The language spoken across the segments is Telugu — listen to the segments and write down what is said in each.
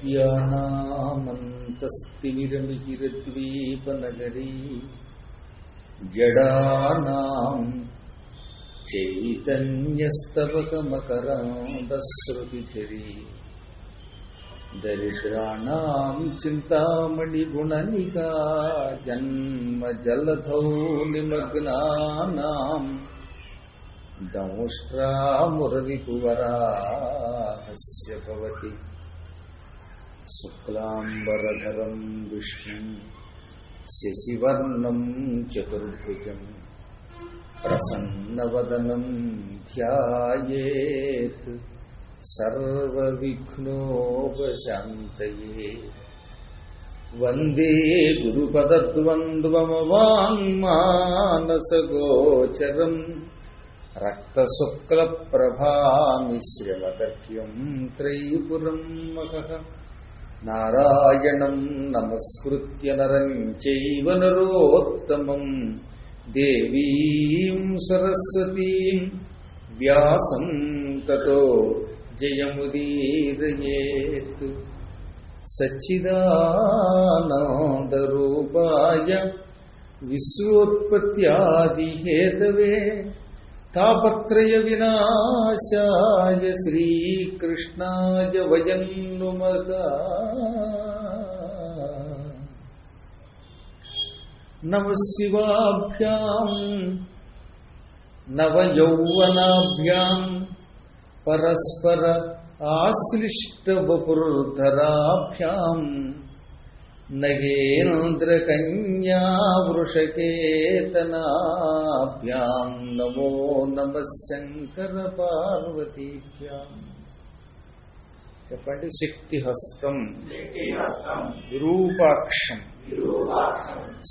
त्यानामन्तस्तिनिरनुचिरद्वीपनगरी जडानाम् चैतन्यस्तवकमकरान्दश्रुतिधरी दरिद्राणाम् चिन्तामणिगुणनिका जन्मजलधौ निमग्नानाम् दंष्ट्रा जन्मजलधौलिमग्नानाम् हस्य भवति। शुक्लाम्बरधरम् विष्णुम् शशिवर्णम् चतुर्भुजम् प्रसन्नवदनम् ध्यायेत् सर्वविघ्नोपशान्तये। वन्दे गुरुपदद्वन्द्वमवाङ्मानसगोचरम् मानसगोचरम् रक्तशुक्लप्रभामिश्रवतक्यम् महः नारायणम् नमस्कृत्य नरम् चैव नरोत्तमम् देवीम् सरस्वतीम् व्यासम् ततो जयमुदीरयेत्। सच्चिदानन्दरूपाय विश्वोत्पत्त्यादिहेतवे तापत्रयविनाशाय श्रीकृष्णाय वयम् नुमः नमः शिवाभ्याम् नवयौवनाभ्याम् परस्पर आश्लिष्टवपुर्धराभ्याम् नगेन्द्रकन्यावृषकेतनाभ्याम् नमो नमः शङ्करपार्वतीभ्याम् చెప్పండి శక్తి హస్తం విరూపాక్షం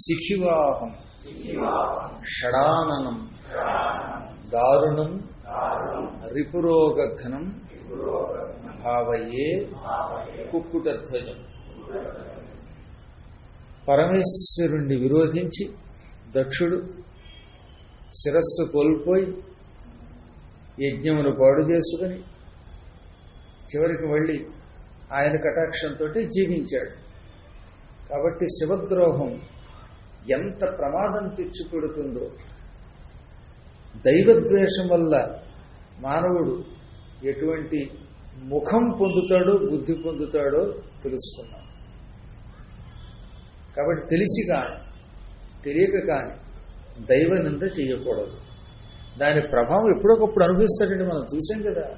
శిఖివాహం షడాననం దారుణం రిపురోగఘనం భావయే కుక్కుటధ్వజం పరమేశ్వరుణ్ణి విరోధించి దక్షుడు శిరస్సు కోల్పోయి యజ్ఞమును పాడు చేసుకుని చివరికి మళ్ళీ ఆయన కటాక్షంతో జీవించాడు. కాబట్టి శివద్రోహం ఎంత ప్రమాదం తెచ్చిపెడుతుందో దైవద్వేషం వల్ల మానవుడు ఎటువంటి ముఖం పొందుతాడో బుద్ధి పొందుతాడో తెలుసుకున్నాం కాబట్టి తెలిసి కానీ తెలియక కానీ దైవ నింద చేయకూడదు. దాని ప్రభావం ఎప్పుడొకప్పుడు అనుభవిస్తాడండి మనం. చూసాం కదా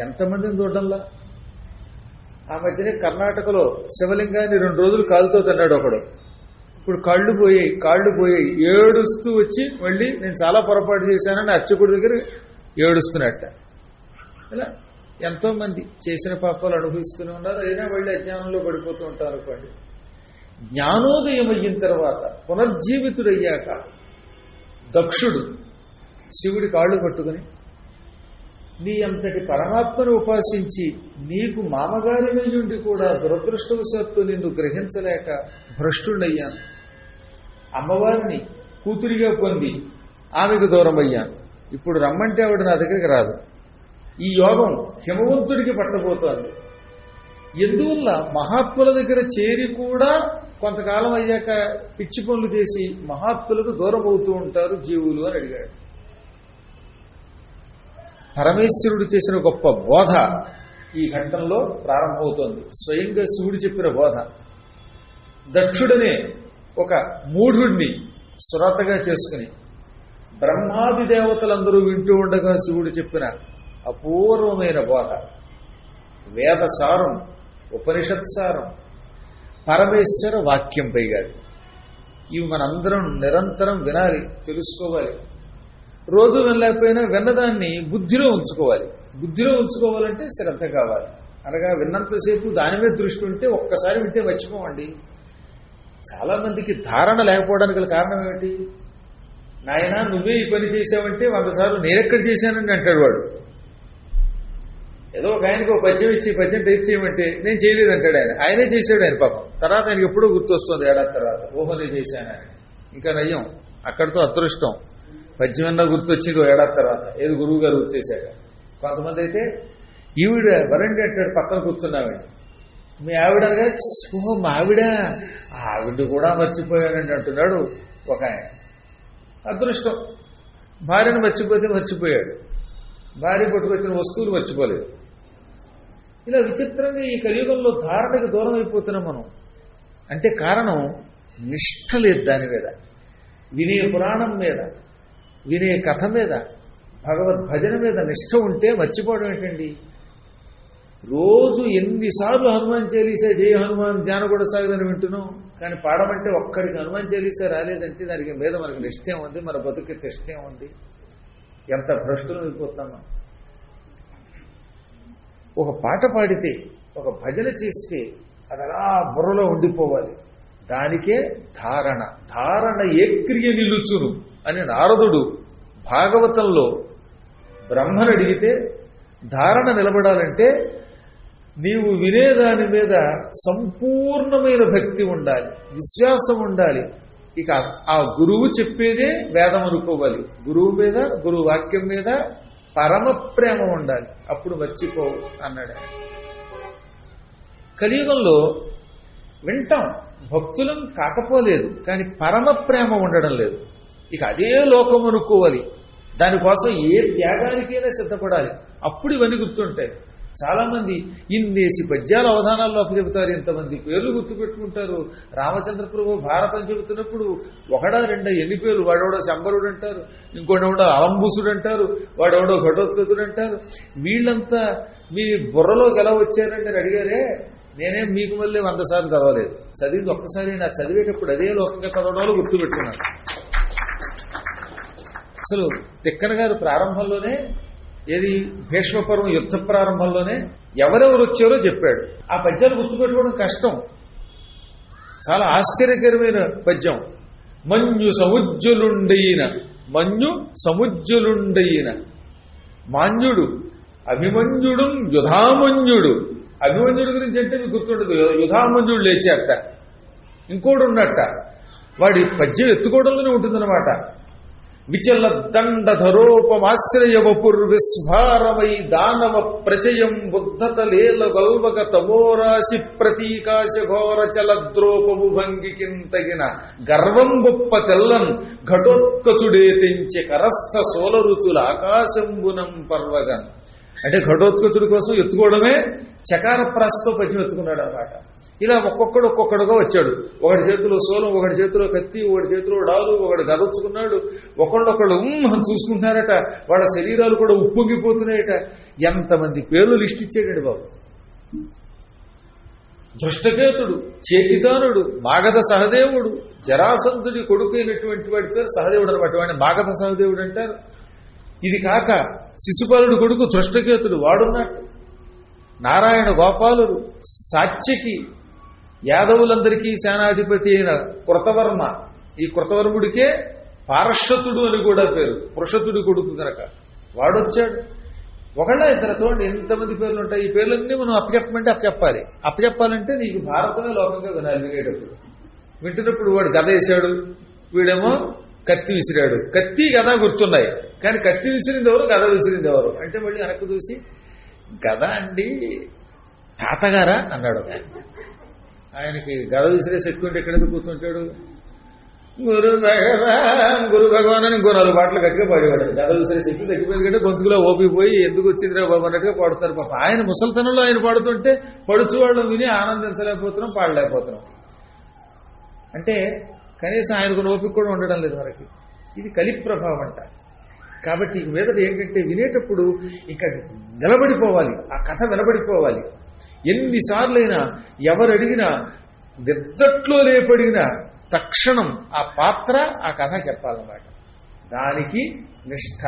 ఎంతమందిని చూడడంలా? ఆ మధ్యనే కర్ణాటకలో శివలింగాన్ని రెండు రోజులు కాలుతో తిన్నాడు ఒకడు. ఇప్పుడు కాళ్ళు పోయాయి కాళ్ళు పోయాయి. ఏడుస్తూ వచ్చి మళ్ళీ నేను చాలా పొరపాటు చేశానని అర్చకుడి దగ్గర ఏడుస్తున్నట్ట. ఇలా ఎంతోమంది చేసిన పాపాలు అనుభవిస్తూనే ఉన్నారు. అయినా మళ్ళీ అజ్ఞానంలో పడిపోతూ ఉంటారు అనుకోండి. జ్ఞానోదయం అయిన తర్వాత పునర్జీవితుడయ్యాక దక్షుడు శివుడి కాళ్ళు పట్టుకుని నీ అంతటి పరమాత్మను ఉపాసించి నీకు మామగారి నుండి కూడా దురదృష్టవశాత్తు నిన్ను గ్రహించలేక భ్రష్టుడయ్యాను. అమ్మవారిని కూతురిగా పొంది ఆమెకు దూరం అయ్యాను ఇప్పుడు రమ్మంటే ఆవిడ నా దగ్గరికి రాదు. ఈ యోగం హిమవంతుడికి పట్టబోతోంది. ఎందువల్ల మహాత్ముల దగ్గర చేరి కూడా కొంతకాలం అయ్యాక పిచ్చి పనులు చేసి మహాత్ములకు దూరం అవుతూ ఉంటారు జీవులు అని అడిగాడు. పరమేశ్వరుడు చేసిన గొప్ప బోధ ఈ ఘట్టంలో ప్రారంభమవుతోంది. స్వయంగా శివుడు చెప్పిన బోధ. దక్షుడనే ఒక మూఢుడిని శ్రోతగా చేసుకుని బ్రహ్మాది దేవతలందరూ వింటూ ఉండగా శివుడు చెప్పిన అపూర్వమైన బోధ. వేద సారం ఉపనిషత్ సారం పరమేశ్వర వాక్యం పైగా ఇవి మనందరం నిరంతరం వినాలి తెలుసుకోవాలి. రోజు వినలేకపోయినా విన్నదాన్ని బుద్ధిలో ఉంచుకోవాలి. బుద్ధిలో ఉంచుకోవాలంటే శ్రద్ధ కావాలి. అనగా విన్నంతసేపు దాని మీద దృష్టి ఉంటే ఒక్కసారి వింటే మర్చిపోవండి చాలామందికి ధారణ లేకపోవడానికి గల కారణం ఏమిటి? నాయన నువ్వే ఈ పని చేసావంటే వందసార్లు నేనెక్కడ చేశానని అంటాడు వాడు. ఏదో ఒక ఆయనకు పద్యం ఇచ్చి పద్యం టైప్ చేయమంటే నేను చేయలేదు అంటాడు ఆయన. ఆయనే చేశాడు ఆయన పాపం. తర్వాత ఆయనకి ఎప్పుడూ గుర్తొస్తుంది ఏడాది తర్వాత. ఓహో నేను ఇంకా నయ్యం. అక్కడితో అదృష్టం. పద్యం అన్నా గుర్తొచ్చింది ఏడాది తర్వాత. ఏది గురువు గారు గుర్తేశాడు కొంతమంది అయితే ఈవిడ వరండి అంటాడు పక్కన కూర్చున్నామండి. మీ ఆవిడ అనగా ఓహో మా ఆవిడ. ఆవిడ కూడా మర్చిపోయాడండి అంటున్నాడు ఒక ఆయన. అదృష్టం. భార్యను మర్చిపోతే మర్చిపోయాడు. భార్య పట్టుకొచ్చిన వస్తువులు మర్చిపోలేదు. ఇలా విచిత్రంగా ఈ కలియుగంలో ధారణకు దూరం అయిపోతున్నాం మనం. అంటే కారణం నిష్ఠ లేదు దాని మీద. వినే పురాణం మీద వినే కథ మీద భగవద్భజన మీద నిష్ట ఉంటే మర్చిపోవడం ఏంటండి? రోజు ఎన్నిసార్లు హనుమాన్ చాలీసా జయ హనుమాన్ ధ్యాన కూడా సాగుదని వింటున్నాం. కానీ పాడమంటే ఒక్కడికి హనుమాన్ చాలీసా రాలేదంటే దానికి మీద మనకి నిష్టం ఉంది మన బతుకు నిష్ఠ ఉంది ఎంత భ్రష్టులు అయిపోతున్నామా ఒక పాట పాడితే ఒక భజన చేస్తే అది అలా బుర్రలో ఉండిపోవాలి. దానికే ధారణ. ధారణ ఏ క్రియ నిలుచును అని నారదుడు భాగవతంలో బ్రహ్మను అడిగితే ధారణ నిలబడాలంటే నీవు వినేదాని మీద సంపూర్ణమైన భక్తి ఉండాలి విశ్వాసం ఉండాలి. ఇక ఆ గురువు చెప్పేదే వేదం అనుకోవాలి. గురువు మీద గురువు వాక్యం మీద పరమ ప్రేమ ఉండాలి. అప్పుడు మర్చిపోవు అన్నాడు ఆయన. కలియుగంలో వింటాం భక్తులం కాకపోలేదు కానీ పరమ ప్రేమ ఉండడం లేదు. ఇక అదే లోకం అనుకోవాలి దానికోసం ఏ త్యాగానికైనా సిద్ధపడాలి. అప్పుడు ఇవన్నీ గుర్తుంటాయి. చాలా మంది ఇన్నేసి పద్యాల అవధానాల్లో చెబుతారు ఇంతమంది పేర్లు గుర్తుపెట్టుకుంటారు రామచంద్ర ప్రభు భారతం చెబుతున్నప్పుడు ఒకడా రెండా ఎన్ని పేర్లు? వాడెవడో శంబరుడు అంటారు ఇంకోడెవడో అలంబూసుడు అంటారు వాడెవడో ఘటోత్కతుడు అంటారు వీళ్ళంతా మీ బుర్రలోకి ఎలా వచ్చారంటే అని అడిగారే నేనేం మీకు మళ్ళీ వంద సార్లు చదవలేదు. చదివింది ఒక్కసారి నా చదివేటప్పుడు అదే లోకంగా చదవడంలో గుర్తుపెట్టుకున్నాను అసలు తిక్కన గారు ప్రారంభంలోనే ఏది? భీష్మపర్వం యుద్ధ ప్రారంభంలోనే ఎవరెవరు వచ్చారో చెప్పాడు. ఆ పద్యాలు గుర్తుపెట్టుకోవడం కష్టం. చాలా ఆశ్చర్యకరమైన పద్యం. మన్యు సముజ్జులుండయిన మన్యు సముజ్జులుండయిన. మాన్యుడు అభిమన్యుడు యుధామన్యుడు. అభిమన్యుడు గురించి అంటే మీకు గుర్తుండదు యుధామన్యుడు లేచాట ఇంకోడు ఉన్నట్ట వాడి పద్యం ఎత్తుకోవడంలోనే ఉంటుందన్నమాట. విచల దండధరోపమాశ్రయవపుర్విస్ఫారమై దానవ ప్రచయం బుద్ధత లేల గల్వగ తమోరాశి ప్రతీకాశ ఘోర చలద్రోపము భంగికింతగిన గర్వం గొప్ప తెల్లం ఘటోత్కచుడే తెంచె కరస్థ సోలరుచుల ఆకాశంబునం పర్వగన్. అంటే ఘటోత్కచుడి కోసం ఎత్తుకోవడమే చకార ప్రాసతో పద్యం ఎత్తుకున్నాడు అన్నమాట ఇలా ఒక్కొక్కడు ఒక్కొక్కడుగా వచ్చాడు. ఒకటి చేతిలో సోలం ఒకటి చేతిలో కత్తి ఒకటి చేతిలో డాలు ఒకటి గదొచ్చుకున్నాడు. ఒకళ్ళొకళ్ళు చూసుకుంటున్నారట. వాళ్ళ శరీరాలు కూడా ఉప్పొంగిపోతున్నాయట. ఎంతమంది పేర్లు లిస్ట్ ఇచ్చాడండి బాబు. దృష్టకేతుడు చేకిదానుడు మాగధ సహదేవుడు జరాసంధుడి కొడుకైనటువంటి వాడి పేరు సహదేవుడు అనమాట వాడిని మాగధ సహదేవుడు అంటారు. ఇది కాక శిశుపాలుడు కొడుకు దృష్టకేతుడు. వాడున్నట్టు నారాయణ గోపాలుడు సాత్యకి యాదవులందరికీ సేనాధిపతి అయిన కృతవర్మ. ఈ కృతవర్ముడికే పార్షతుడు అని కూడా పేరు. పురుషతుడి కొడుకు కనుక వాడొచ్చాడు. ఒకళ్ళ ఇద్దరు చూడండి ఎంతమంది పేర్లు ఉంటాయి. ఈ పేర్లన్నీ మనం అప్పచెప్పమంటే అప్పచెప్పాలి. అప్పచెప్పాలంటే నీకు భారతమే లోకంగా వినాలి వినేటప్పుడు. వింటున్నప్పుడు వాడు గద వేశాడు. వీడేమో కత్తి విసిరాడు. కత్తి గద గుర్తున్నాయి. కానీ కత్తి విసిరింది ఎవరు? గద విసిరింది ఎవరు? అంటే మళ్ళీ వెనక్కు చూసి గద అండి తాతగారా? అన్నాడు. ఆయనకి గద విసిరే శక్తి ఉంటే ఎక్కడైతే కూర్చుంటాడు? గురు భగవాన్ గురు భగవాన్ అని ఇంకో నాలుగు పాటలు గట్టిగా పాడేవాడు. గద శక్తి తగ్గిపోయింది కంటే గొంతుకులో ఓపిపోయి ఎందుకు వచ్చిందిరా బాబు అన్నట్టుగా పాడుతారు పాప. ఆయన ముసల్తనంలో ఆయన పాడుతుంటే పడుచు వాళ్ళు విని ఆనందించలేకపోతున్నాం పాడలేకపోతున్నాం. అంటే కనీసం ఆయనకు ఓపిక కూడా ఉండడం లేదు మనకి. ఇది కలి ప్రభావం అంట. కాబట్టి ఈ మీదట ఏంటంటే వినేటప్పుడు ఇంకా నిలబడిపోవాలి. ఆ కథ నిలబడిపోవాలి ఎన్నిసార్లైనా ఎవరు అడిగినా నిద్దట్లో లేపడిగినా తక్షణం ఆ పాత్ర ఆ కథ చెప్పాలన్నమాట. దానికి నిష్ఠ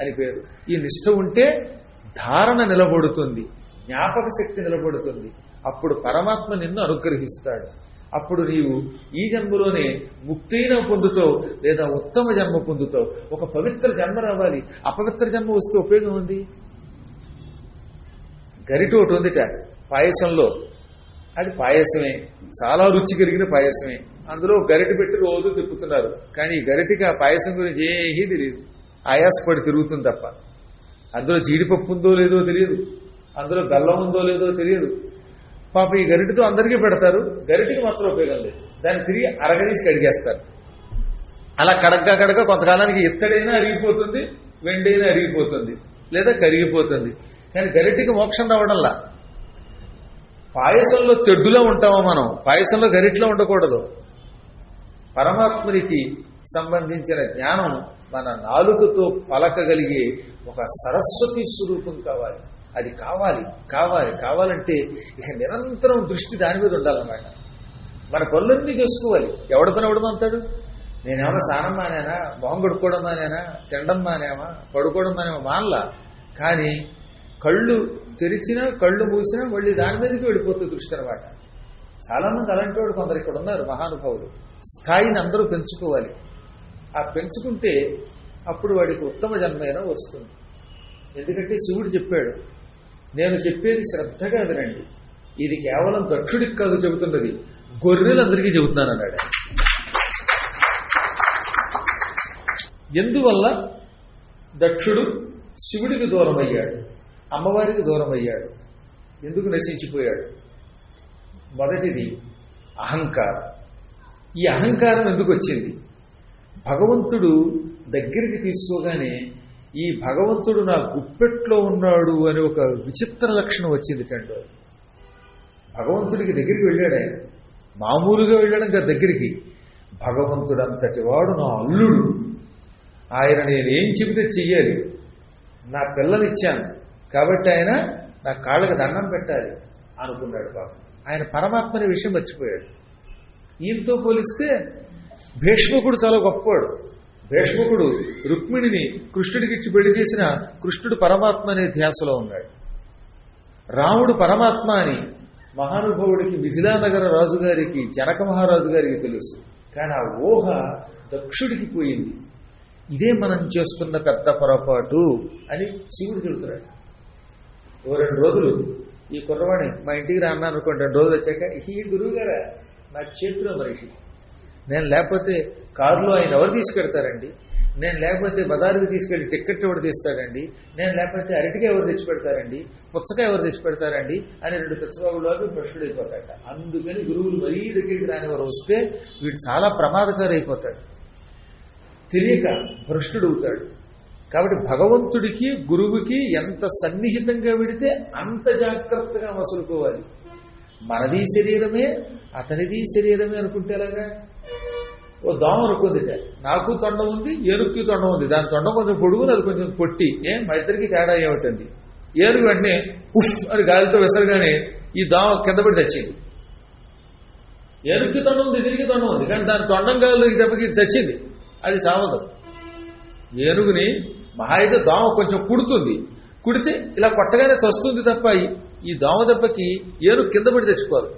అని పేరు. ఈ నిష్ఠ ఉంటే ధారణ నిలబడుతుంది జ్ఞాపక శక్తి నిలబడుతుంది. అప్పుడు పరమాత్మ నిన్ను అనుగ్రహిస్తాడు. అప్పుడు నీవు ఈ జన్మలోనే ముక్తైన పొందుతావు లేదా ఉత్తమ జన్మ పొందుతావు. ఒక పవిత్ర జన్మ రావాలి. అపవిత్ర జన్మ వస్తే ఉపయోగం ఉంది? గరిట ఉందిట. పాయసంలో. అది పాయసమే. చాలా రుచి కలిగిన పాయసమే. అందులో గరిట పెట్టి రోజు తిప్పుతున్నారు. కానీ ఈ గరిటికి ఆ పాయసం గురించి ఏమీ తెలియదు. ఆయాసపడి తిరుగుతుంది తప్ప. అందులో జీడిపప్పు ఉందో లేదో తెలియదు. అందులో బెల్లం ఉందో లేదో తెలియదు. పాప ఈ గరిటితో అందరికీ పెడతారు. గరిటికి మాత్రం ఉపయోగం లేదు. దాన్ని తిరిగి అరగదీసి కడిగేస్తారు. అలా కడగ్గా కడగ కొంతకాలానికి ఇత్తడైనా అరిగిపోతుంది వెండైనా అరిగిపోతుంది లేదా కరిగిపోతుంది. కానీ గరిటికి మోక్షం రావడంలా. పాయసంలో తెడ్డులో ఉంటామో మనం పాయసంలో గరిట్లో ఉండకూడదు. పరమాత్మునికి సంబంధించిన జ్ఞానం మన నాలుగుతో పలకగలిగే ఒక సరస్వతి స్వరూపం కావాలి. అది కావాలి కావాలి కావాలంటే ఇక నిరంతరం దృష్టి దాని మీద ఉండాలన్నమాట. మన పనులన్నీ చేసుకోవాలి. ఎవడ పని ఎవడు అంతాడు నేనేమన్నా స్నానం మానేనా? మొహం కొడుకోవడం మానేనా? తినడం మానేమా? పడుకోవడం మానేమా? మానలా. కానీ కళ్ళు తెరిచినా కళ్ళు మూసినా మళ్ళీ దాని మీదకి వెళ్ళిపోతుంది దృష్టి అనమాట చాలా మంది అలాంటి వాడు కొందరు ఇక్కడ ఉన్నారు మహానుభావులు. స్థాయిని అందరూ పెంచుకోవాలి. ఆ పెంచుకుంటే అప్పుడు వాడికి ఉత్తమ జన్మైనా వస్తుంది. ఎందుకంటే శివుడు చెప్పాడు నేను చెప్పేది శ్రద్ధగా వినండి. ఇది కేవలం దక్షుడికి కాదు చెబుతున్నది. గొర్రెలందరికీ చెబుతున్నాను అన్నాడు ఎందువల్ల? దక్షుడు శివుడికి దూరం అయ్యాడు అమ్మవారికి దూరం అయ్యాడు. ఎందుకు నశించిపోయాడు? మొదటిది అహంకారం. ఈ అహంకారం ఎందుకు వచ్చింది? భగవంతుడు దగ్గరికి తీసుకోగానే ఈ భగవంతుడు నా గుప్పెట్లో ఉన్నాడు అని ఒక విచిత్ర లక్షణం వచ్చింది టండో భగవంతుడికి దగ్గరికి వెళ్ళాడే మామూలుగా వెళ్ళడం కదా దగ్గరికి. భగవంతుడు అంతటి వాడు నా అల్లుడు. ఆయన నేనేం చెబితే చెయ్యాలి. నా పిల్లనిచ్చాను. కాబట్టి ఆయన నా కాళ్ళకి దండం పెట్టాలి అనుకున్నాడు పాపం. ఆయన పరమాత్మ అనే విషయం మర్చిపోయాడు. ఈయనతో పోలిస్తే భీష్మకుడు చాలా గొప్పవాడు. భీష్మకుడు రుక్మిణిని కృష్ణుడికి ఇచ్చి పెళ్ళి చేసిన కృష్ణుడు పరమాత్మ అనే ధ్యాసలో ఉన్నాడు. రాముడు పరమాత్మ అని మహానుభావుడికి మిథిలానగర రాజుగారికి జనక మహారాజు గారికి తెలుసు. కానీ ఆ ఊహ దక్షుడికి పోయింది. ఇదే మనం చేస్తున్న పెద్ద పొరపాటు అని శివుడు చెబుతున్నాడు. ఓ రెండు రోజులు. ఈ కుర్రవాణి మా ఇంటికి రాన్నాను అనుకోండి రెండు రోజులు వచ్చాక ఈ గురువు గారా నాకు చేతిలో మనిషి నేను లేకపోతే కారులో ఆయన ఎవరు తీసుకెడతారండి? నేను లేకపోతే బజారుకి తీసుకెళ్ళి టిక్కెట్ ఎవరు తీస్తారండి? నేను లేకపోతే అరటిగా ఎవరు తెచ్చి పెడతారండి పుచ్చకాయ ఎవరు తెచ్చి పెడతారండి అని రెండు పిచ్చబాబులు ప్రశ్నలు అయిపోతాడు అందుకని గురువులు మరీ దగ్గరికి రాని వారు వస్తే వీడు చాలా ప్రమాదకారైపోతాడు. తెలియక భ్రష్టుడవుతాడు. కాబట్టి భగవంతుడికి గురువుకి ఎంత సన్నిహితంగా విడితే అంత జాగ్రత్తగా మసులుకోవాలి. మనది శరీరమే అతనిది శరీరమే అనుకుంటే ఎలాగా? ఓ దోమ అనుకుంది నాకు తొండం ఉంది ఏనుక్కి తొండం ఉంది. దాని తొండ కొంచెం పొడుగు అది కొంచెం పొట్టి. ఏం మా ఇద్దరికి తేడా ఏమిటండి? ఏనుగు వెంటనే ఉఫ్ అని గాలితో విసరగానే ఈ దోమ కింద పడి తెచ్చింది ఏనుగుకి తొండం ఉంది తిరిగి తొండం ఉంది. కానీ దాని తొండం గాలి దెబ్బకి చచ్చింది. అది చావదు. ఏనుగుని మహా అయితే దోమ కొంచెం కుడుతుంది. కుడితే ఇలా కొట్టగానే చస్తుంది తప్ప ఈ దోమ దెబ్బకి ఏనుగు కింద పడి తెచ్చుకోదు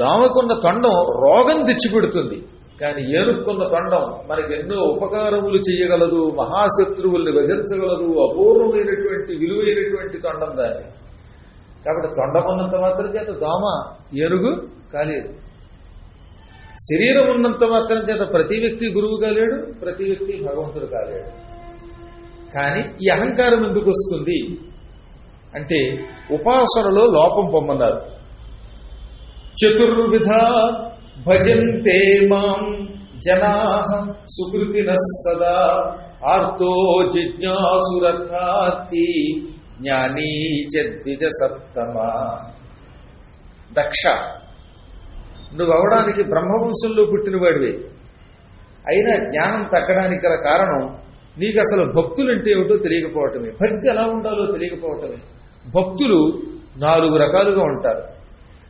దోమకున్న తొండం రోగం తెచ్చిపెడుతుంది. కానీ ఏనుక్కున్న తొండం మనకి ఎన్నో ఉపకారములు చేయగలదు మహాశత్రువుల్ని వధించగలదు అపూర్వమైనటువంటి విలువైనటువంటి తొండం దాన్ని. కాబట్టి తొండమున్నంత మాత్రం చేత దోమ ఏనుగు కాలేదు. శరీరం ఉన్నంత మాత్రం చేత ప్రతి వ్యక్తి గురువు కాలేడు ప్రతి వ్యక్తి భగవంతుడు కాలేడు. కానీ ఈ అహంకారం ఎందుకు వస్తుంది? అంటే ఉపాసనలో లోపం పొమ్మన్నారు. చతుర్విధ భజంతే మాం జనా సుకృతిన సదా ఆర్తో జిజ్ఞాసురథాతి జ్ఞానీ చద్విజ సప్తమ దక్ష. నువ్వు అవడానికి బ్రహ్మవంశంలో పుట్టినవాడివి. అయినా జ్ఞానం తగ్గడానికి గల కారణం నీకు అసలు భక్తులంటే ఏమిటో తెలియకపోవటమే. భక్తి ఎలా ఉండాలో తెలియకపోవటమే. భక్తులు నాలుగు రకాలుగా ఉంటారు.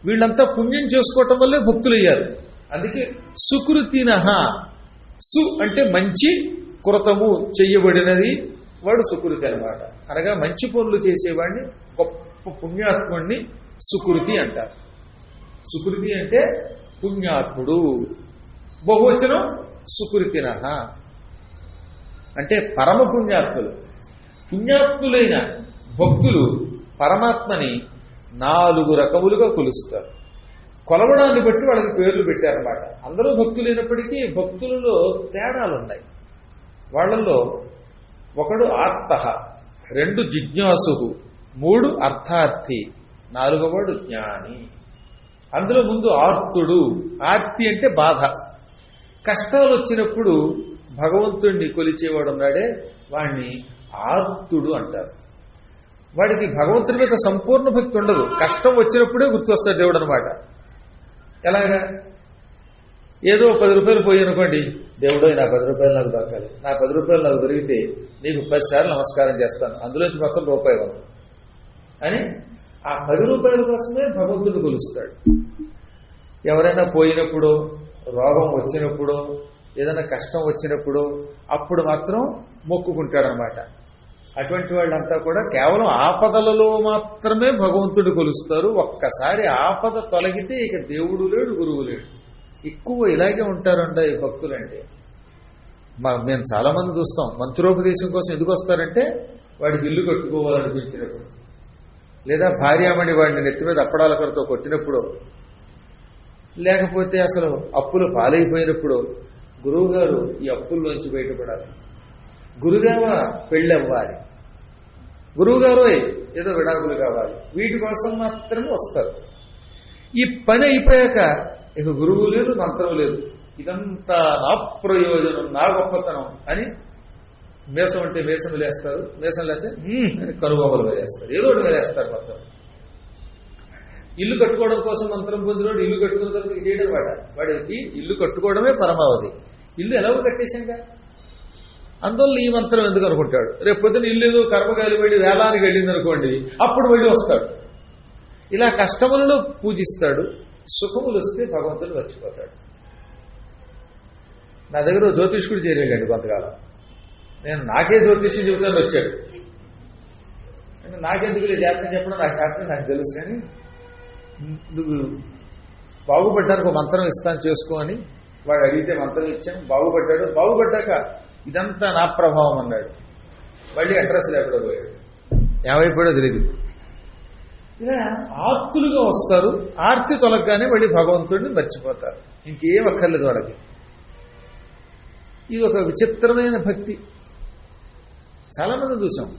వీళ్ళంతా పుణ్యం చేసుకోవటం వల్లే భక్తులయ్యారు. అందుకే సుకృతినహ సు అంటే మంచి కృతము చెయ్యబడినది. వాడు సుకృతి అనమాట అనగా మంచి పనులు చేసేవాడిని గొప్ప పుణ్యాత్ముడిని సుకృతి అంటారు. సుకృతి అంటే పుణ్యాత్ముడు. బహువచనం సుకృతినహ. అంటే పరమ పుణ్యాత్ములు. పుణ్యాత్ములైన భక్తులు పరమాత్మని నాలుగు రకములుగా కొలుస్తారు. కొలవడాన్ని బట్టి వాళ్ళకి పేర్లు పెట్టారన్నమాట. అందరూ భక్తులైనప్పటికీ భక్తులలో తేడాలు ఉన్నాయి వాళ్ళల్లో ఒకడు ఆర్త రెండు జిజ్ఞాసు మూడు అర్థార్థి నాలుగవవాడు జ్ఞాని. అందులో ముందు ఆర్తుడు ఆర్తి అంటే బాధ. కష్టాలు వచ్చినప్పుడు భగవంతుణ్ణి కొలిచేవాడు ఉన్నాడే వాణ్ణి ఆర్తుడు అంటారు. వాడికి భగవంతుడి మీద సంపూర్ణ భక్తి ఉండదు. కష్టం వచ్చినప్పుడే గుర్తొస్తాడు దేవుడు అనమాట ఎలాగా? ఏదో పది రూపాయలు పోయి అనుకోండి దేవుడు నా పది రూపాయలు నాకు దొరకాలి. నా పది రూపాయలు నాకు దొరికితే నీకు పది సార్లు నమస్కారం చేస్తాను. అందులోంచి మొత్తం రూపాయి ఉంది అని ఆ పది రూపాయల కోసమే భగవంతుడు కొలుస్తాడు. ఎవరైనా పోయినప్పుడు రోగం వచ్చినప్పుడు ఏదైనా కష్టం వచ్చినప్పుడు అప్పుడు మాత్రం మొక్కుకుంటాడనమాట. అటువంటి వాళ్ళంతా కూడా కేవలం ఆపదలలో మాత్రమే భగవంతుడు కొలుస్తారు. ఒక్కసారి ఆపద తొలగితే ఇక దేవుడు లేడు గురువు లేడు. ఎక్కువ ఇలాగే ఉంటారంట ఈ భక్తులంటే మా మేము చాలా మంది చూస్తాం. మంత్రోపదేశం కోసం ఎందుకు వస్తారంటే వాడికి ఇల్లు కట్టుకోవాలనిపించినప్పుడు. లేదా భార్యామణి వాడిని నెత్తి మీద అప్పడాల కొరతో కొట్టినప్పుడు. లేకపోతే అసలు అప్పులు పాలైపోయినప్పుడు గురువు గారు ఈ అప్పుల్లోంచి బయటపడాలి. గురుగావ పెళ్ళి అవ్వాలి గురువుగారు ఏదో విడాకులు కావాలి. వీటి కోసం మాత్రమే వస్తారు. ఈ పని అయిపోయాక ఇక గురువు లేదు మంత్రం లేదు. ఇదంతా నా ప్రయోజనం నా గొప్పతనం అని మేసం అంటే మేసం వేస్తారు మేసం లేకపోతే కనుబొమ్మలు వేస్తారు ఏదో ఒకటి వేస్తారు మొత్తం. ఇల్లు కట్టుకోవడం కోసం మంత్రం పొందినోడు ఇల్లు కట్టుకున్న తర్వాత చేయడం వాడ. వాడికి ఇల్లు కట్టుకోవడమే పరమావధి. ఇల్లు ఎలాగో కట్టేశాక అందువల్ల ఈ మంత్రం ఎందుకు అనుకుంటాడు? రేపు పొద్దున ఇల్లు ఏదో కర్మకాయలు వెళ్ళి వేలానికి వెళ్ళింది అనుకోండి అప్పుడు వెళ్ళి వస్తాడు. ఇలా కష్టములను పూజిస్తాడు సుఖములు వస్తే భగవంతుడు మర్చిపోతాడు. నా దగ్గర జ్యోతిష్కుడు చేరేళ్ళండి కొంతకాలం. నేను నాకే జ్యోతిష్యం చెబుతాను వచ్చాడు. అంటే నాకెందుకు జాతకం చెప్పడం నా శాస్త్రం నాకు తెలుసు కానీ నువ్వు బాగుపడ్డానికి ఒక మంత్రం ఇస్తాను చేసుకో అని వాడు అడిగితే మంత్రం ఇచ్చాం బాగుపడ్డాడు. బాగుపడ్డాక ఇదంతా నా ప్రభావం అన్నాడు. మళ్ళీ అడ్రస్ లేకుండా పోయాడు. ఏమైపోయాడో తెలియదు ఇలా ఆర్తులుగా వస్తారు ఆర్తి తొలగగానే మళ్ళీ భగవంతుడిని మర్చిపోతారు. ఇంకేం అక్కర్లేదు వాళ్ళకి. ఇది ఒక విచిత్రమైన భక్తి. చాలా మంది చూసాం.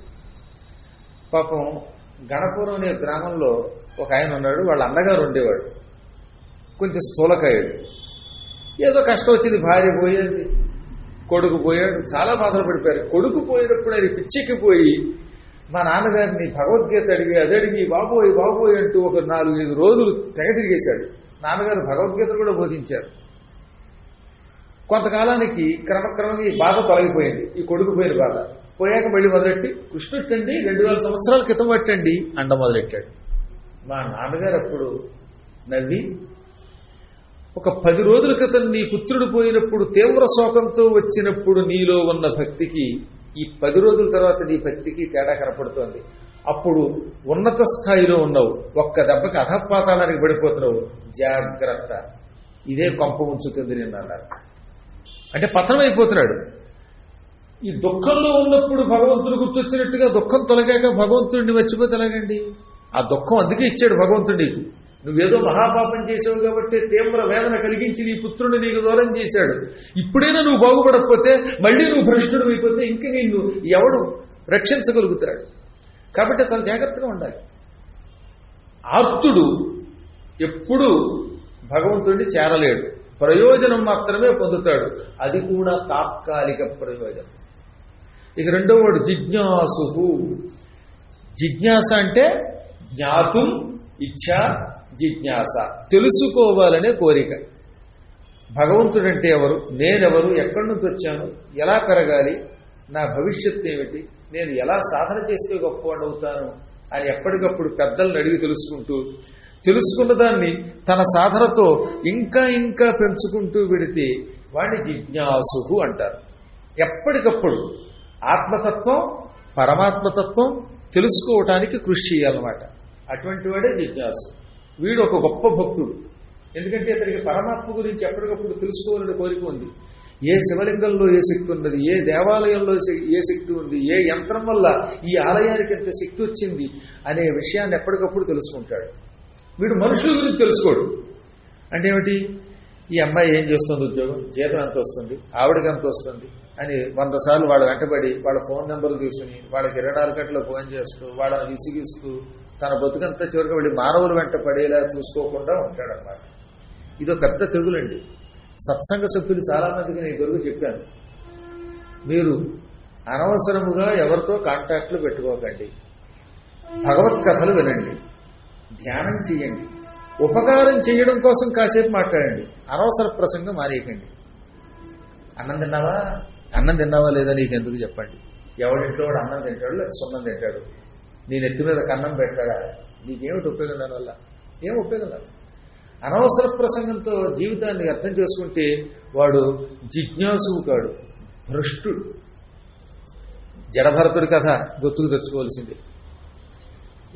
పాపం గణపురం అనే గ్రామంలో ఒక ఆయన ఉన్నాడు వాళ్ళ అన్నగారు ఉండేవాడు. కొంచెం స్థూలకాయుడు. ఏదో కష్టం వచ్చింది భార్య పోయేది కొడుకు పోయాడు చాలా బాధలు పడిపోయారు. కొడుకు పోయినప్పుడు ఆయన పిచ్చెక్కిపోయి మా నాన్నగారిని భగవద్గీత అడిగి అది అడిగి బాబోయ్ బాబోయ్ అంటూ ఒక నాలుగు ఐదు రోజులు తెగ తిరిగేశాడు. నాన్నగారు భగవద్గీత కూడా బోధించారు. కొంతకాలానికి క్రమక్రమంగా ఈ బాధ తొలగిపోయింది ఈ కొడుకు పోయిన బాధ. పోయాక మళ్ళీ మొదలెట్టి కృష్ణుట్టండి రెండు వేల సంవత్సరాల క్రితం పట్టండి అండ మొదలెట్టాడు. మా నాన్నగారు అప్పుడు నవ్వి ఒక పది రోజుల క్రితం నీ పుత్రుడు పోయినప్పుడు తీవ్ర శోకంతో వచ్చినప్పుడు నీలో ఉన్న భక్తికి ఈ పది రోజుల తర్వాత నీ భక్తికి తేడా కనపడుతోంది. అప్పుడు ఉన్నత స్థాయిలో ఉన్నావు. ఒక్క దెబ్బకి అధపాతాళానికి పడిపోతున్నావు. జాగ్రత్త. ఇదే కొంప ఉంచుతుంది నిన్న అన్నారు. అంటే పతనం అయిపోతున్నాడు. ఈ దుఃఖంలో ఉన్నప్పుడు భగవంతుడు గుర్తొచ్చినట్టుగా దుఃఖం తొలగాక భగవంతుడిని మర్చిపోతే ఎలాగండి? ఆ దుఃఖం అందుకే ఇచ్చాడు భగవంతుడు నీకు. నువ్వేదో మహాపాపం చేసావు కాబట్టి తీవ్ర వేదన కలిగించి నీ పుత్రుని నీకు దూరం చేశాడు. ఇప్పుడైనా నువ్వు బాగుపడకపోతే మళ్ళీ నువ్వు భ్రష్టుడు అయిపోతే ఇంక నిన్ను ఎవడు రక్షించగలుగుతాడు? కాబట్టి తన జాగ్రత్తగా ఉండాలి. ఆర్తుడు ఎప్పుడు భగవంతుడిని చేరలేడు. ప్రయోజనం మాత్రమే పొందుతాడు. అది కూడా తాత్కాలిక ప్రయోజనం. ఇక రెండో వాడు జిజ్ఞాసు జిజ్ఞాస అంటే జ్ఞాతం ఇచ్చా జిజ్ఞాస. తెలుసుకోవాలనే కోరిక. భగవంతుడంటే ఎవరు? నేనెవరు? ఎక్కడి నుంచి వచ్చాను? ఎలా పెరగాలి? నా భవిష్యత్తు ఏమిటి? నేను ఎలా సాధన చేస్తే గొప్పవాడు అవుతాను? అని ఎప్పటికప్పుడు పెద్దలను అడిగి తెలుసుకుంటూ తెలుసుకున్న దాన్ని తన సాధనతో ఇంకా ఇంకా పెంచుకుంటూ పెడితే వాడిని జిజ్ఞాసు అంటారు. ఎప్పటికప్పుడు ఆత్మతత్వం పరమాత్మతత్వం తెలుసుకోవటానికి కృషి చేయాలన్నమాట. అటువంటి వాడే జిజ్ఞాసు. వీడు ఒక గొప్ప భక్తుడు. ఎందుకంటే అతనికి పరమాత్మ గురించి ఎప్పటికప్పుడు తెలుసుకోవాలని కోరిక ఉంది. ఏ శివలింగంలో ఏ శక్తి ఉన్నది ఏ దేవాలయంలో ఏ శక్తి ఉంది ఏ యంత్రం వల్ల ఈ ఆలయానికి ఎంత శక్తి వచ్చింది అనే విషయాన్ని ఎప్పటికప్పుడు తెలుసుకుంటాడు. వీడు మనుషుల గురించి తెలుసుకోడు. అంటే ఏమిటి? ఈ అమ్మాయి ఏం చేస్తుంది ఉద్యోగం? జీతం ఎంత వస్తుంది? ఆవిడకి ఎంత వస్తుంది? అని వంద సార్లు వాళ్ళు వెంటబడి వాళ్ళ ఫోన్ నెంబర్లు తీసుకుని వాళ్ళకి ఇరవై నాలుగు గంటలు ఫోన్ చేస్తూ వాళ్ళని విసిగిస్తూ తన బతుకంతా చివరికి వెళ్ళి మానవుల వెంట పడేలా చూసుకోకుండా ఉంటాడనమాట ఇది ఒక పెద్ద తెగులండి. సత్సంగ సభ్యులు చాలా మందికి నేను గురువు చెప్పాను. మీరు అనవసరముగా ఎవరితో కాంటాక్ట్లు పెట్టుకోకండి. భగవత్ కథలు వినండి. ధ్యానం చేయండి ఉపకారం చేయడం కోసం కాసేపు మాట్లాడండి. అనవసర ప్రసంగం మానేయకండి అన్నం తిన్నావా? అన్నం తిన్నావా లేదా నీకు ఎందుకు చెప్పండి. ఎవడింట్లో వాడు అన్నం తింటాడు లేదా సున్నం తింటాడు? నేను ఎత్తు మీద కన్నం పెట్టాడా? నీకేమిటి ఉపయోగం దానివల్ల? ఏం ఉపయోగం లేదు అనవసర ప్రసంగంతో జీవితాన్ని అర్థం చేసుకుంటే వాడు జిజ్ఞాసువు కాడు భ్రష్టుడు. జడభరతుడి కథ గుర్తుకు తెచ్చుకోవాల్సింది.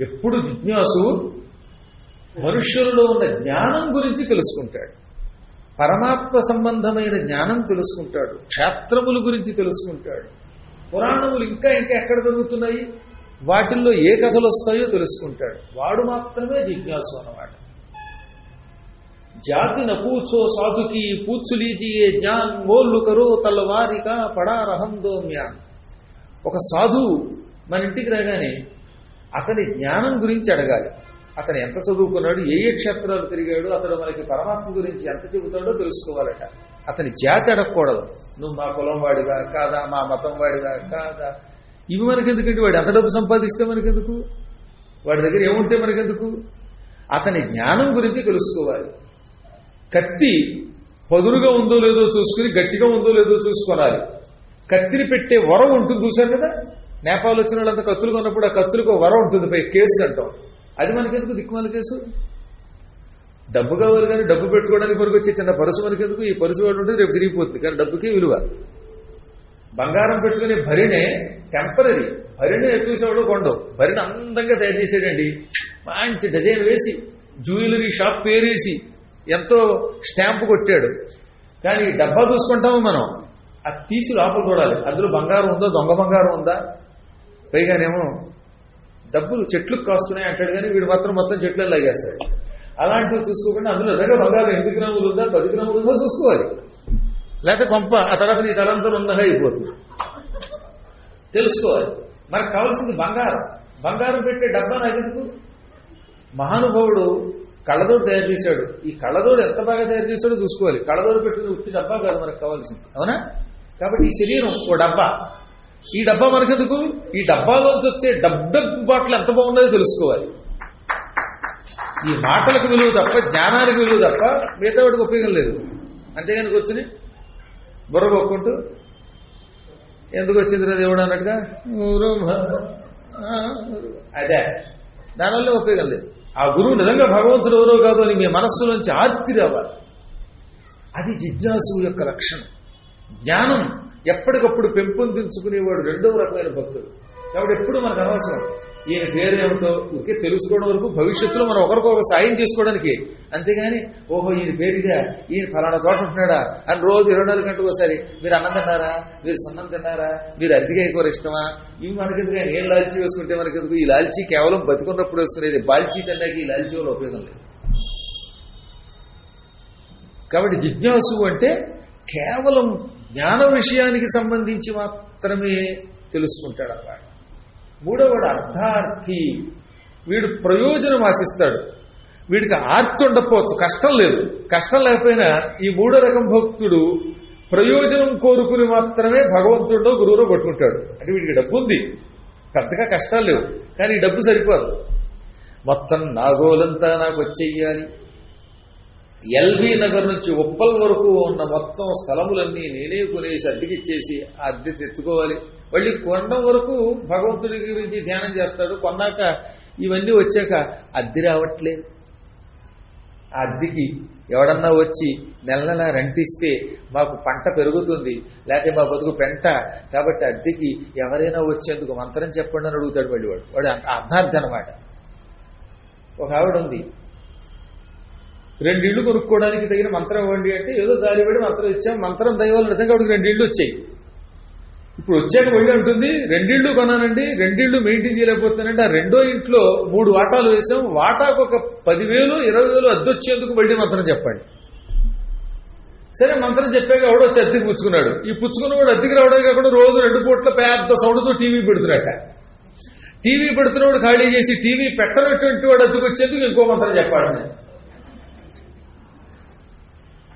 ఎప్పుడు జిజ్ఞాసు మనుష్యుల్లో ఉన్న జ్ఞానం గురించి తెలుసుకుంటాడు. పరమాత్మ సంబంధమైన జ్ఞానం తెలుసుకుంటాడు. క్షేత్రముల గురించి తెలుసుకుంటాడు. పురాణములు ఇంకా ఇంకా ఎక్కడ దొరుకుతున్నాయి? వాటిల్లో ఏ కథలు వస్తాయో తెలుసుకుంటాడు. వాడు మాత్రమే జిజ్ఞాసు అన్నమాట. జాతి నపూచో సాధుకి పూచులీజియే జ్ఞాన్ మోళ్ళు కరో తల్లవారిక పడారహం దోమ్యాన్ ఒక సాధువు మన ఇంటికి రాగానే అతని జ్ఞానం గురించి అడగాలి. అతను ఎంత చదువుకున్నాడు ఏ ఏ క్షేత్రాలు తిరిగాడు అతడు మనకి పరమాత్మ గురించి ఎంత చెబుతాడో తెలుసుకోవాలట. అతని జాతి అడగకూడదు. నువ్వు మా కులం వాడివా? కాదా? మా మతం వాడివా? కాదా? ఇవి మనకెందుకంటే వాడు ఎంత డబ్బు సంపాదిస్తే మనకెందుకు? వాడి దగ్గర ఏముంటే మనకెందుకు? అతని జ్ఞానం గురించి తెలుసుకోవాలి. కత్తి పదునుగా ఉందో లేదో చూసుకుని గట్టిగా ఉందో లేదో చూసుకోవాలి. కత్తిని పెట్టే వరం ఉంటుంది చూశారు కదా? నేపాల్ వచ్చిన వాళ్ళంతా కత్తులు కొన్నప్పుడు ఆ కత్తులకు వర వరం ఉంటుంది. పై కేసు అంటాం. అది మనకెందుకు? దిక్కుమాల కేసు? డబ్బు కావాలి కానీ డబ్బు పెట్టుకోవడానికి పనికి వచ్చే చిన్న పరుసు మనకెందుకు? ఈ పరుసు వాడు ఉంటే రేపు తిరిగిపోతుంది. కానీ డబ్బుకి విలువ. బంగారం పెట్టుకునే భరిణే టెంపరీ భరిణి చూసేవాడు కొండవు భరిణి అందంగా తయారు చేసేటండి. మంచి డిజైన్ వేసి జ్యువెలరీ షాప్ పేరేసి ఎంతో స్టాంప్ కొట్టాడు. కానీ డబ్బా చూసుకుంటాము మనం. అది తీసి లోపల చూడాలి. అందులో బంగారం ఉందా? దొంగ బంగారం ఉందా? పైగానేమో డబ్బులు చెట్లకు కాస్తున్నాయి అంటాడు కానీ వీడు మాత్రం మొత్తం చెట్లు లాగేస్తాడు అలాంటివి చూసుకోకుండా అందులో నిజంగా బంగారం ఎనిమిది గ్రాములు ఉందా? పది గ్రాములు ఉందా? చూసుకోవాలి. లేకపోతే పంప ఆ తర్వాత నీ తలంతా ఉన్నగా అయిపోతుంది. తెలుసుకోవాలి. మనకు కావాల్సింది బంగారం. బంగారం పెట్టే డబ్బా నాకెందుకు? మహానుభావుడు కళ్ళదోడు తయారు చేశాడు. ఈ కళ్ళదోడు ఎంత బాగా తయారు చేశాడో చూసుకోవాలి. కళ్ళదోడు పెట్టిన ఉత్తి డబ్బా కాదు మనకు కావాల్సింది. అవునా? కాబట్టి ఈ శరీరం ఓ డబ్బా. ఈ డబ్బా మనకెందుకు? ఈ డబ్బాలోంచి వచ్చే డబ్బు బాటలు ఎంత బాగున్నాయో తెలుసుకోవాలి. ఈ మాటలకు విలువ తప్ప జ్ఞానానికి విలువ తప్ప మిగతా వాడికి ఉపయోగం లేదు. అంతేగాని కూర్చుని బుర్ర కొక్కుంటూ ఎందుకు వచ్చిందిరా దేవుడు అన్నట్టుగా? అదే. దానివల్ల ఉపయోగం లేదు. ఆ గురువు నిజంగా భగవంతుడు ఎవరో కాదు అని మీ మనస్సులోంచి ఆర్తి రావాలి. అది జిజ్ఞాసు యొక్క లక్షణం. జ్ఞానం ఎప్పటికప్పుడు పెంపొందించుకునేవాడు రెండవ రకమైన భక్తుడు. కాబట్టి ఎప్పుడు మనకు అనవసరం. ఈయన పేరు ఏమిటో ఊరికే తెలుసుకోవడం వరకు భవిష్యత్తులో మనం ఒకరికొకరు సాయం చేసుకోవడానికి అంతేగాని ఓహో ఈయన పేరుగా ఈయన ఫలానా తోట ఉంటున్నాడా అని రోజు ఇరవై నాలుగు గంటలకు ఒకసారి మీరు అన్నం తిన్నారా? మీరు సున్నం తిన్నారా? మీరు అరటికాయ కూర ఇష్టమా? ఇవి మనకెందుకు కానీ ఏం లాల్చీ వేసుకుంటే మనకెందుకు? ఈ లాల్చీ కేవలం బతుకున్నప్పుడు వేసుకునేది బాల్చీ తిన్నాక ఈ లాల్చీ వల్ల ఉపయోగం లేదు. కాబట్టి జిజ్ఞాసు అంటే కేవలం జ్ఞాన విషయానికి సంబంధించి మాత్రమే తెలుసుకుంటాడు అన్నమాట. మూడవడు అర్థార్థి. వీడు ప్రయోజనం ఆశిస్తాడు. వీడికి ఆర్తి ఉండకపోవచ్చు కష్టం లేదు. కష్టం లేకపోయినా ఈ మూడో రకం భక్తుడు ప్రయోజనం కోరుకుని మాత్రమే భగవంతుడో గురువులో పట్టుకుంటాడు అంటే వీడికి డబ్బు ఉంది. పెద్దగా కష్టాలు లేవు. కానీ ఈ డబ్బు సరిపోదు. మొత్తం నాగోలంతా నాకు వచ్చేయాలి. ఎల్బీ నగర్ నుంచి ఉప్పల్ వరకు ఉన్న మొత్తం స్థలములన్నీ నేనే కొనేసి అద్దెకిచ్చేసి ఆ అద్దె తెచ్చుకోవాలి. మళ్ళీ కొనడం వరకు భగవంతుడి గురించి ధ్యానం చేస్తాడు. కొన్నాక ఇవన్నీ వచ్చాక అద్దె రావట్లేదు. ఆ అద్దెకి ఎవడన్నా వచ్చి నెల నెల రెంటిస్తే మాకు పంట పెరుగుతుంది లేకపోతే మా బతుకు పెంట. కాబట్టి అద్దెకి ఎవరైనా వచ్చేందుకు మంత్రం చెప్పండి అని అడుగుతాడు మళ్ళీ వాడు. వాడు అంత అర్థార్థి అనమాట ఒక ఆవిడ ఉంది. రెండు ఇళ్ళు కొనుక్కోవడానికి తగిన మంత్రం ఇవ్వండి అంటే ఏదో దారిపడి మంత్రం ఇచ్చాం మంత్రం దయవల్ల నిజంగా వాడికి రెండు ఇళ్ళు వచ్చాయి. ఇప్పుడు వచ్చాక వెళ్ళి ఉంటుంది రెండిళ్ళు కొనానండి రెండిళ్ళు మెయింటైన్ చేయలేకపోతున్నానంటే ఆ రెండో ఇంట్లో మూడు వాటాలు వేసాం వాటాకు ఒక పదివేలు ఇరవై వేలు అద్దొచ్చేందుకు మళ్ళీ మంత్రం చెప్పండి. సరే మంత్రం చెప్పాక ఎవడో వచ్చి అద్దెకి పుచ్చుకున్నాడు. ఈ పుచ్చుకున్నవాడు అద్దెకి రావడమే కాకుండా రోజు రెండు పూట్ల పెద్ద సౌండ్తో టీవీ పెడుతున్నాట టీవీ పెడుతున్నవాడు ఖాళీ చేసి టీవీ పెట్టనటువంటి వాడు అద్దెకొచ్చేందుకు ఇంకో మంత్రం చెప్పాడు నేను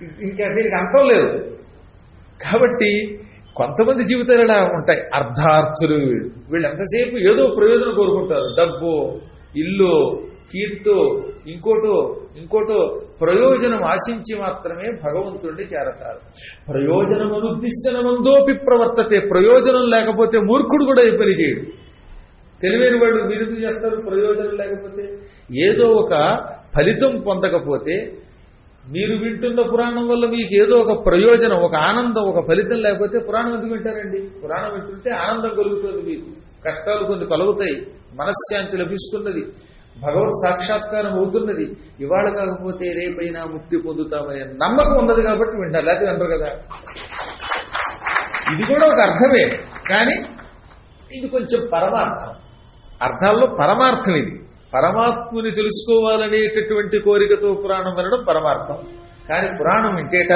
ఇంకా దీనికి అంతం లేదు. కాబట్టి కొంతమంది జీవితాలు ఇలా ఉంటాయి? అర్ధార్థులు వీళ్ళు. ఎంతసేపు ఏదో ప్రయోజనం కోరుకుంటారు. డబ్బు ఇల్లు కీర్తో ఇంకోటో ఇంకోటో ప్రయోజనం ఆశించి మాత్రమే భగవంతుడిని చేరతారు. ప్రయోజనం అనుద్దిశనమందోపి ప్రవర్తతే ప్రయోజనం లేకపోతే మూర్ఖుడు కూడా ఏ పని చేయడు. తెలివైన వాళ్ళు మీరు చేస్తారు? ప్రయోజనం లేకపోతే. ఏదో ఒక ఫలితం పొందకపోతే మీరు వింటున్న పురాణం వల్ల మీకు ఏదో ఒక ప్రయోజనం ఒక ఆనందం ఒక ఫలితం లేకపోతే పురాణం ఎందుకు వింటారండి? పురాణం వింటుంటే ఆనందం కలుగుతుంది మీకు. కష్టాలు కొన్ని కలుగుతాయి మనశ్శాంతి లభిస్తున్నది భగవత్ సాక్షాత్కారం అవుతున్నది. ఇవాళ కాకపోతే రేపైనా ముక్తి పొందుతామనే నమ్మకం ఉన్నది కాబట్టి వింటారు లేకపోతే వినరు కదా. ఇది కూడా ఒక అర్థమే. కానీ ఇది కొంచెం పరమార్థం. అర్థాల్లో పరమార్థం ఇది. పరమాత్ముని తెలుసుకోవాలనేటటువంటి కోరికతో పురాణం వినడం పరమార్థం. కానీ పురాణం వింటేట